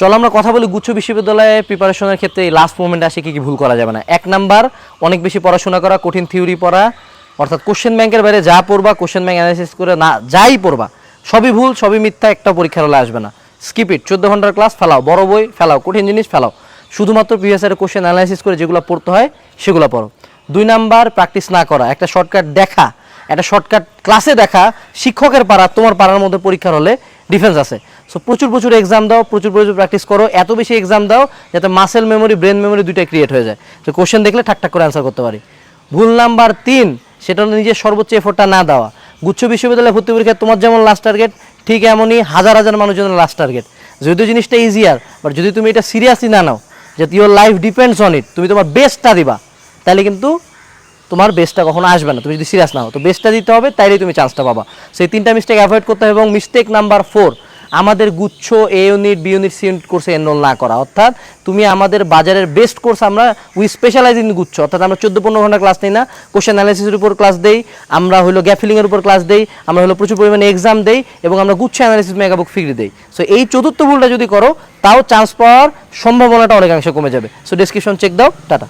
চলো আমরা কথা বলি গুচ্ছ বিশ্ববিদ্যালয়ে প্রিপারেশনের ক্ষেত্রে এই লাস্ট মোমেন্টে আসে কি কি ভুল করা যাবে না। এক নাম্বার অনেক বেশি পড়াশোনা করা, কঠিন থিওরি পড়া, অর্থাৎ কোশ্চেন ব্যাংকের বাইরে যা পড়বা কোশ্চেন ব্যাংক অ্যানালাইসিস করে না, যাই পড়বা, সবই ভুল, সবই মিথ্যা, একটা পরীক্ষার হলে আসবে না। স্কিপ ইট চোদ্দ ঘণ্টার ক্লাস ফেলাও, বড় বই ফেলাও, কঠিন জিনিস ফেলাও। শুধুমাত্র প্রিভিয়াস ইয়ারের কোশ্চেন অ্যানালাইসিস করে যেগুলো পড়তে হয়, সেগুলো পড়ো। দুই নাম্বার প্র্যাকটিস না করা, একটা শর্টকাট দেখা, একটা শর্টকাট ক্লাসে দেখা, শিক্ষকের পাড়া, তোমার পাড়ার মধ্যে পরীক্ষার হলে ডিফেন্স আছে। সো প্রচুর প্রচুর এক্সাম দাও, প্রচুর প্রচুর প্র্যাকটিস করো, এত বেশি এক্সাম দাও যাতে মাসেল মেমোরি ব্রেন মেমোরি দুইটাই ক্রিয়েট হয়ে যায়। তো কোশ্চেন দেখলে ঠাকঠাক করে অ্যান্সার করতে পারি। ভুল নাম্বার তিন, সেটা হলো নিজের সর্বোচ্চ এফোর্টটা না দেওয়া। গুচ্ছ বিশ্ববিদ্যালয়ে ভর্তি পরীক্ষা তোমার যেমন লাস্ট টার্গেট ঠিক এমনই হাজার হাজার মানুষজনের লাস্ট টার্গেট যদিও জিনিসটা ইজিয়ার বাট যদি তুমি এটা সিরিয়াসলি না নাও, যে your life depends on it তুমি তোমার বেস্টটা দিবা, তাহলে কিন্তু তোমার বেস্টটা কখনো আসবে না, তুমি যদি সিরিয়াস না হও। তো বেস্টটা দিতে হবে, তাইলেই তুমি চান্সটা পাবা। সেই তিনটা মিস্টেক অ্যাভয়েড করতে হবে এবং মিস্টেক নাম্বার ফোর আমাদের গুচ্ছ A unit B unit C unit কোর্সে এনরোল না করা। অর্থাৎ তুমি আমাদের বাজারের বেস্ট কোর্স আমরা উই স্পেশালাইজ ইন গুচ্ছ। অর্থাৎ আমরা চোদ্দ পনেরো ঘণ্টা ক্লাস নিই না কোশ্চেন অ্যানালিসিসের উপর ক্লাস দেই, আমরা হলো গ্যাপ ফিলিংয়ের উপর ক্লাস দেই, আমরা হলো প্রচুর পরিমাণে এক্সাম দেই এবং আমরা গুচ্ছ অ্যানালিসিস মেগাবুক ফ্রি দেই। সো এই চতুর্থ ভুলটা যদি করো, তাও চান্স পাওয়ার সম্ভাবনাটা অনেকাংশে কমে যাবে। সো ডিসক্রিপশন চেক দাও, টাটা।